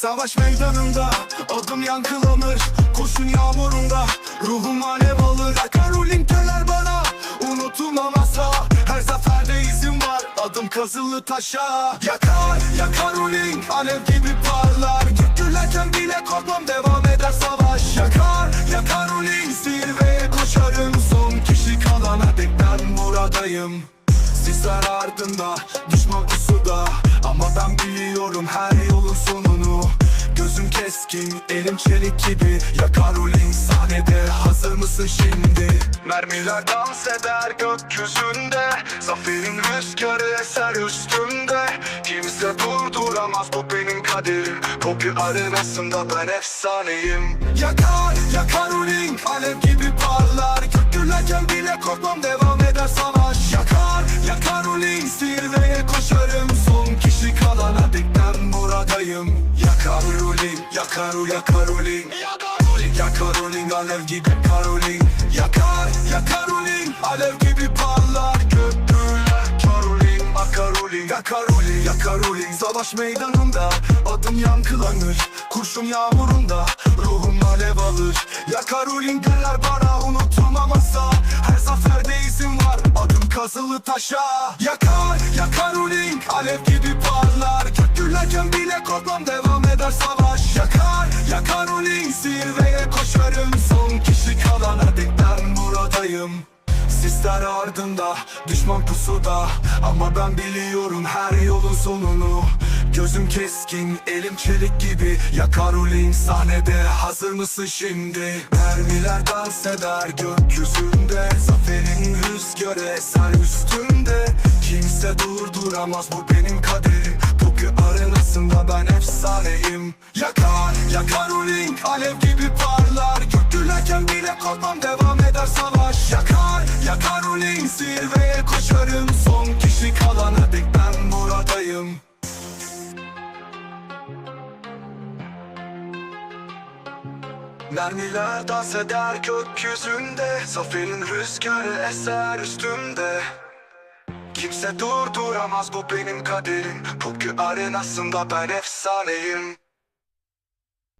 Savaş meydanında adım yankılanır Kurşun yağmurunda ruhum alev alır. Karolin teler bana unutulmam Her zaferde izim var. Adım kazılı taşa. Yakar yakar Rolling alev gibi parlar. Gürlerken bile korkmam devam eder savaş. Yakar yakar Rolling zirveye koşarım. Son kişi kalana dek ben buradayım. Sisler ardında, düşman pusuda Ama ben biliyorum her yolun sonunu Gözüm keskin, elim çelik gibi. Yakar rolling sahnede, hazır mısın şimdi? Mermiler dans eder gökyüzünde. Zaferin rüzgarı eser üstümde. Kimse durduramaz bu benim kaderim. Poppy arenasında ben efsaneyim. Yakar, yakar rolling Alev gibi parlar. Gök gürlerken bile korkmam devam eder savaş. Yakar, yakar rolling Zirveye koşarım. Son kişi kalana dek ben buradayım O yakar rolling Yakar rolling, yakar rolling Alev gibi karolin Yakar, yakar rolling Alev gibi parlar Gök gürler Karolin, akarolin Yakarolin, yakarolin Savaş meydanında adım yankılanır. Kurşun yağmurunda ruhum alev alır. Yakarolin derler bana unutulmam asla Her zaferde izim var. Adım kazılı taşa. Yakar, yakarolin Alev gibi parlar. Gök gürlerken bile korkmam eder savaş Yakar, yakarolin Zirveye koşarım. Son kişi kalana dek ben buradayım. Sisler ardında, düşman pusuda. Ama ben biliyorum her yolun sonunu. Gözüm keskin, elim çelik gibi. Yakar rolling sahnede, hazır mısın şimdi? Mermiler dans eder gökyüzünde. Zaferin rüzgarı eser üstümde Kimse durduramaz bu benim kaderim Alev gibi parlar. Gök gürlerken bile korkmam devam eder savaş. Yakar, yakar rolling Zirveye koşarım. Son kişi kalana dek ben buradayım. Mermiler dans eder gökyüzünde. Zaferin rüzgarı eser üstümde. Kimse durduramaz bu benim kaderim. Bugün arenasında ben efsaneyim